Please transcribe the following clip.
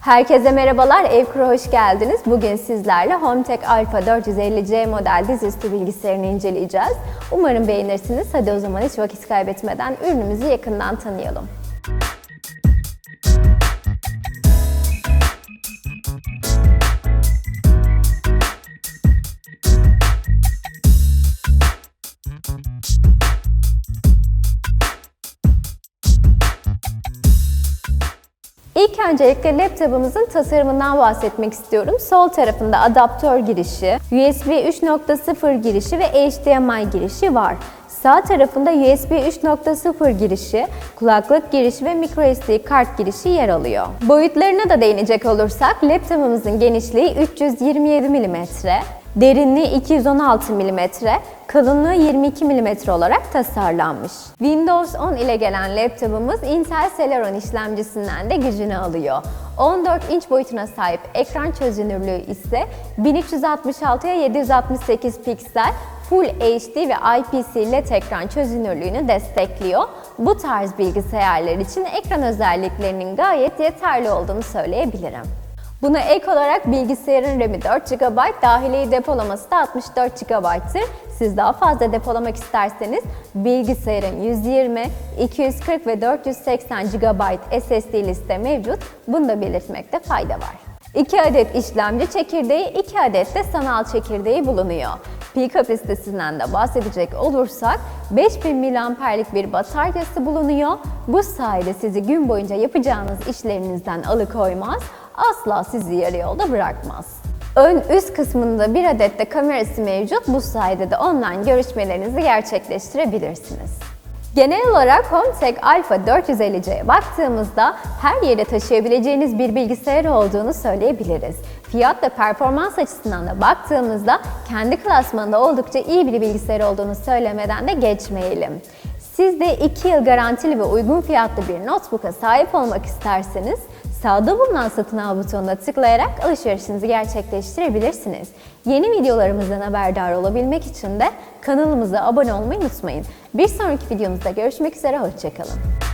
Herkese merhabalar, Evkura hoş geldiniz. Bugün sizlerle Hometech Alpha 450C model dizüstü bilgisayarını inceleyeceğiz. Umarım beğenirsiniz. Hadi o zaman hiç vakit kaybetmeden ürünümüzü yakından tanıyalım. İlk öncelikle laptopumuzun tasarımından bahsetmek istiyorum. Sol tarafında adaptör girişi, USB 3.0 girişi ve HDMI girişi var. Sağ tarafında USB 3.0 girişi, kulaklık girişi ve microSD kart girişi yer alıyor. Boyutlarına da değinecek olursak laptopumuzun genişliği 327 mm, derinliği 216 mm, kalınlığı 22 mm olarak tasarlanmış. Windows 10 ile gelen laptopumuz Intel Celeron işlemcisinden de gücünü alıyor. 14 inç boyutuna sahip ekran çözünürlüğü ise 1366'ya 768 piksel Full HD ve IPS LED ekran çözünürlüğünü destekliyor. Bu tarz bilgisayarlar için ekran özelliklerinin gayet yeterli olduğunu söyleyebilirim. Buna ek olarak bilgisayarın RAM'i 4 GB, dahili depolaması da 64 GB'tır. Siz daha fazla depolamak isterseniz bilgisayarın 120, 240 ve 480 GB SSD liste mevcut. Bunu da belirtmekte fayda var. 2 adet işlemci çekirdeği, 2 adet de sanal çekirdeği bulunuyor. Pil kapasitesinden de bahsedecek olursak 5000 mAh'lik bir bataryası bulunuyor. Bu sayede sizi gün boyunca yapacağınız işlerinizden alıkoymaz, asla sizi yarı yolda bırakmaz. Ön üst kısmında bir adet de kamerası mevcut. Bu sayede de online görüşmelerinizi gerçekleştirebilirsiniz. Genel olarak Hometech Alpha 450C'ye baktığımızda her yere taşıyabileceğiniz bir bilgisayar olduğunu söyleyebiliriz. Fiyat ve performans açısından da baktığımızda kendi klasmanında oldukça iyi bir bilgisayar olduğunu söylemeden de geçmeyelim. Siz de 2 yıl garantili ve uygun fiyatlı bir notebook'a sahip olmak isterseniz sağda bulunan satın al butonuna tıklayarak alışverişinizi gerçekleştirebilirsiniz. Yeni videolarımızdan haberdar olabilmek için de kanalımıza abone olmayı unutmayın. Bir sonraki videomuzda görüşmek üzere, hoşçakalın.